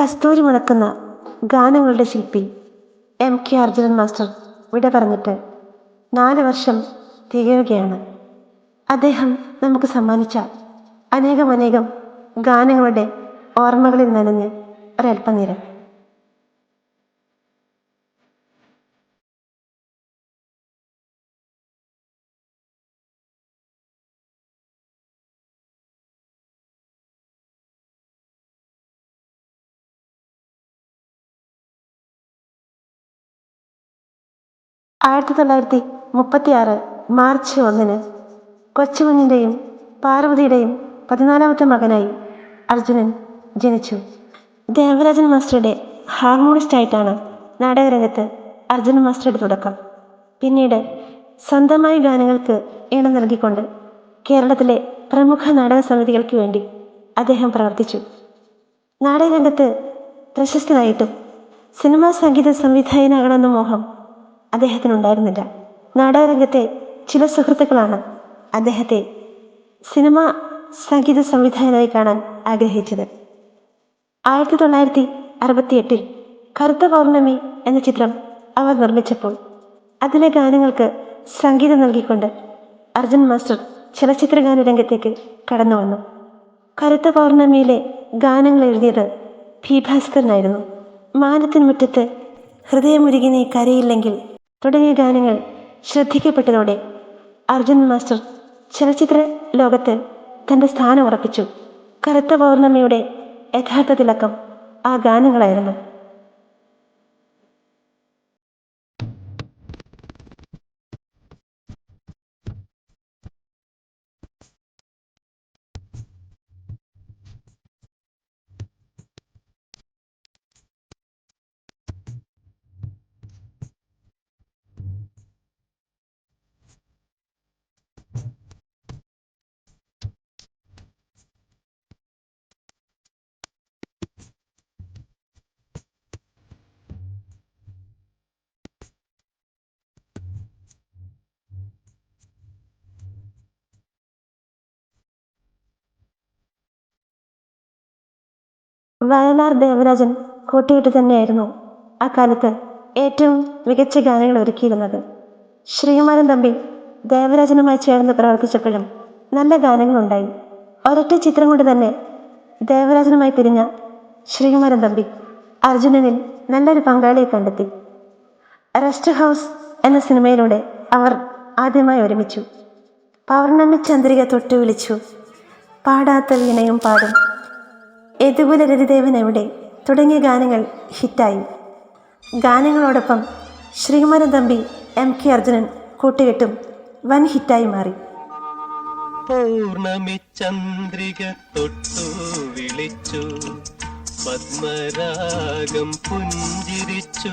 കസ്തൂരി മണക്കുന്ന ഗാനങ്ങളുടെ ശില്പി M K Arjunan master വിട പറഞ്ഞിട്ട് നാല് വർഷം തികയുകയാണ്. അദ്ദേഹം നമുക്ക് സമ്മാനിച്ച അനേകം അനേകം ഗാനങ്ങളുടെ ഓർമ്മകളിൽ നനഞ്ഞ് ഒരല്പനേരം ആയിരത്തി തൊള്ളായിരത്തി മുപ്പത്തി ആറ് മാർച്ച് ഒന്നിന് കൊച്ചുകുഞ്ഞിന്റെയും പാർവതിയുടെയും പതിനാലാമത്തെ മകനായി അർജുനൻ ജനിച്ചു. ദേവരാജൻ മാസ്റ്ററുടെ ഹാർമോണിസ്റ്റായിട്ടാണ് നാടകരംഗത്ത് അർജുനൻ മാസ്റ്ററുടെ തുടക്കം. പിന്നീട് സ്വന്തമായി ഗാനങ്ങൾക്ക് ഈണം നൽകിക്കൊണ്ട് കേരളത്തിലെ പ്രമുഖ നാടക സമിതികൾക്ക് വേണ്ടി അദ്ദേഹം പ്രവർത്തിച്ചു. നാടകരംഗത്ത് പ്രശസ്തനായിട്ടും സിനിമാ സംഗീത സംവിധായകനാകണമെന്ന മോഹം അദ്ദേഹത്തിനുണ്ടായിരുന്നില്ല. നാടകരംഗത്തെ ചില സുഹൃത്തുക്കളാണ് അദ്ദേഹത്തെ സിനിമ സംഗീത സംവിധായകനായി കാണാൻ ആഗ്രഹിച്ചത്. ആയിരത്തി തൊള്ളായിരത്തി അറുപത്തി എട്ടിൽ കറുത്ത പൗർണമി എന്ന ചിത്രം അവർ നിർമ്മിച്ചപ്പോൾ അതിലെ ഗാനങ്ങൾക്ക് സംഗീതം നൽകിക്കൊണ്ട് അർജുൻ മാസ്റ്റർ ചലച്ചിത്രഗാന രംഗത്തേക്ക് കടന്നു വന്നു. കറുത്ത പൗർണമിയിലെ ഗാനങ്ങൾ എഴുതിയത് പി ഭാസ്കരനായിരുന്നു മാനത്തിൻ മുറ്റത്ത് ഹൃദയമുരുകിനെ കരയില്ലെങ്കിൽ തുടങ്ങിയ ഗാനങ്ങൾ ശ്രദ്ധിക്കപ്പെട്ടതോടെ അർജുൻ മാസ്റ്റർ ചലച്ചിത്ര ലോകത്ത് തന്റെ സ്ഥാനം ഉറപ്പിച്ചു. കറുത്ത പൗർണമിയുടെ യഥാർത്ഥ തിളക്കം ആ ഗാനങ്ങളായിരുന്നു. വയലാർ ദേവരാജൻ കോട്ടയിട്ട് തന്നെയായിരുന്നു അക്കാലത്ത് ഏറ്റവും മികച്ച ഗാനങ്ങൾ ഒരുക്കിയിരുന്നത്. ശ്രീകുമാരൻ തമ്പി ദേവരാജനുമായി ചേർന്ന് പ്രവർത്തിച്ചപ്പോഴും നല്ല ഗാനങ്ങളുണ്ടായി. ഒരൊറ്റ ചിത്രം കൊണ്ട് തന്നെ ദേവരാജനുമായി പിരിഞ്ഞ ശ്രീകുമാരൻ തമ്പി അർജുനനിൽ നല്ലൊരു പങ്കാളിയെ കണ്ടെത്തി. റെസ്റ്റ് ഹൗസ് എന്ന സിനിമയിലൂടെ അവർ ആദ്യമായി ഒരുമിച്ചു. പൗർണമി ചന്ദ്രിക തൊട്ടു വിളിച്ചു പാടാത്ത വീണയും പാടും. യദുകുല രതിദേവൻ എവിടെ? തുടങ്ങിയ ഗാനങ്ങൾ ഹിറ്റായി. ഗാനങ്ങളോടൊപ്പം ശ്രീകുമാരൻ തമ്പി എം കെ അർജുനൻ കൂട്ടുകെട്ടും വൻ ഹിറ്റായി മാറി. പൗർണമി ചന്ദ്രിക തൊട്ടു വിളിച്ചു. പത്മരാഗം പുഞ്ചിരിച്ചു.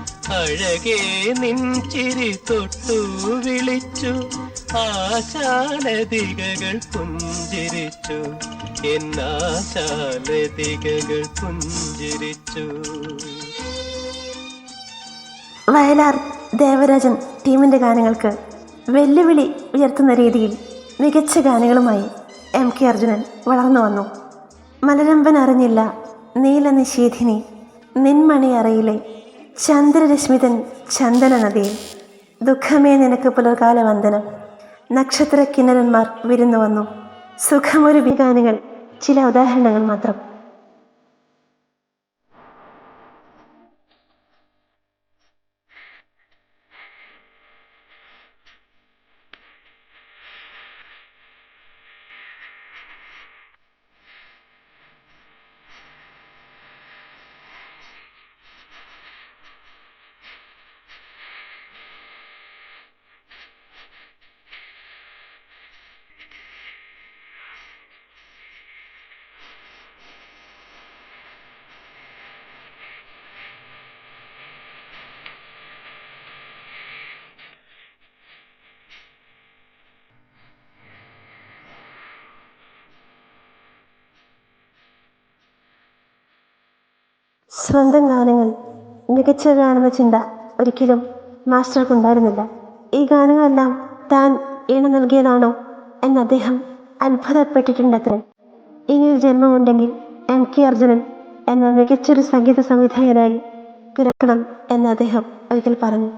അഴകേ നിൻ ചിരി തൊട്ടു വിളിച്ചു. ആശാലതികകൾ പുഞ്ചിരിച്ചു. എന്നാശാലതികകൾ പുഞ്ചിരിച്ചു. വയലാർ ദേവരാജൻ ടീമിന്റെ ഗാനങ്ങൾക്ക് വെല്ലുവിളി ഉയർത്തുന്ന രീതിയിൽ മികച്ച ഗാനങ്ങളുമായി എം കെ അർജുനൻ വളർന്നു വന്നു. മലരമ്പൻ അറിഞ്ഞില്ല നീല നിശീധിനി നിൻമണി അറയിലെ ചന്ദ്രരശ്മിതൻ ചന്ദന നദിയിൽ. ദുഃഖമേ നിനക്ക് പുലർകാല വന്ദനം നക്ഷത്ര കിന്നരന്മാർ വിരുന്നു വന്നു. സുഖമൊരു വികാനുകൾ ചില ഉദാഹരണങ്ങൾ മാത്രം. സ്വന്തം ഗാനങ്ങൾ മികച്ചതാണെന്ന ചിന്ത ഒരിക്കലും മാസ്റ്റർക്കുണ്ടായിരുന്നില്ല. ഈ ഗാനങ്ങളെല്ലാം താൻ ഈണ നൽകിയതാണോ എന്ന് അദ്ദേഹം അത്ഭുതപ്പെട്ടിട്ടുണ്ടത്രേ. ഇനിയൊരു ജന്മമുണ്ടെങ്കിൽ എം കെ അർജുനൻ എന്ന മികച്ചൊരു സംഗീത സംവിധായകനായി പിറക്കണം എന്ന് അദ്ദേഹം ഒരിക്കൽ പറഞ്ഞു.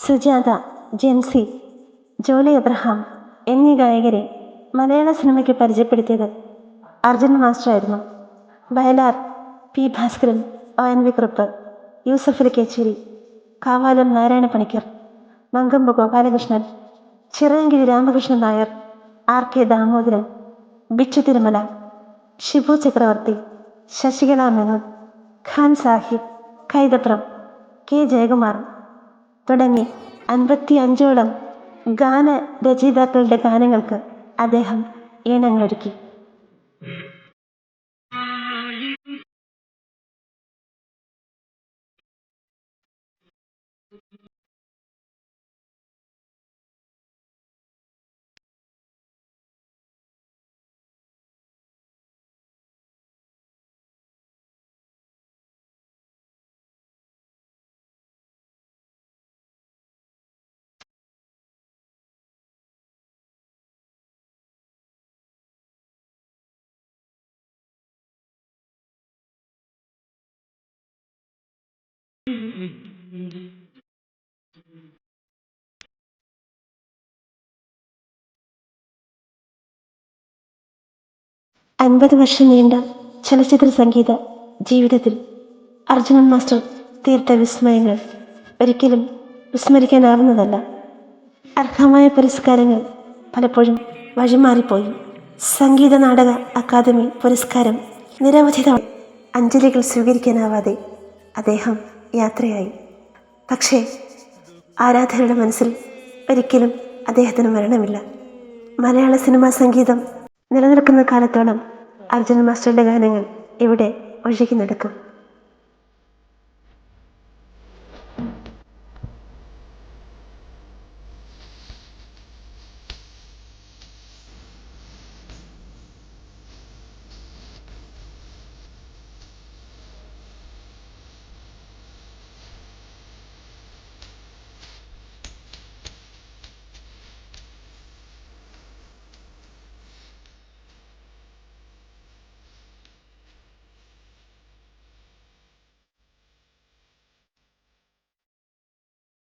സുജാത ജെൻസി ജോലി എബ്രഹാം എന്നീ ഗായകരെ മലയാള സിനിമയ്ക്ക് പരിചയപ്പെടുത്തിയത് Arjun മാസ്റ്ററായിരുന്നു. Vayalar P Bhaskaran O N V Kurup Yusuf Kecheri Kavalam Narayana Panicker Mankombu Gopalakrishnan Chirayinkeezhu Ramakrishnan Nair R K Damodaran Bichu Thirumala Shibu Chakravarthy Sasikala Menon Khan Sahib Kaithapram K Jayakumar തുടങ്ങി. അൻപത്തി അഞ്ചോളം ഗാന രചയിതാക്കളുടെ ഗാനങ്ങൾക്ക് അദ്ദേഹം ഈണങ്ങളൊരുക്കി. അൻപത് വർഷം നീണ്ട ചലച്ചിത്ര സംഗീത ജീവിതത്തിൽ അർജുനൻ മാസ്റ്റർ തീർത്ത വിസ്മയങ്ങൾ ഒരിക്കലും വിസ്മരിക്കാനാവുന്നതല്ല. അർഹമായ പുരസ്കാരങ്ങൾ പലപ്പോഴും വഴിമാറിപ്പോയി. സംഗീത നാടക അക്കാദമി പുരസ്കാരം നിരവധി തവണ അഞ്ജലികൾ സ്വീകരിക്കാനാവാതെ അദ്ദേഹം യാത്രയായി. പക്ഷേ ആരാധകരുടെ മനസ്സിൽ ഒരിക്കലും അദ്ദേഹത്തിന് മരണമില്ല. മലയാള സിനിമാ സംഗീതം നിലനിൽക്കുന്ന കാലത്തോളം അർജുൻ മാസ്റ്ററുടെ ഗാനങ്ങൾ ഇവിടെ ഒഴുകി നടക്കും.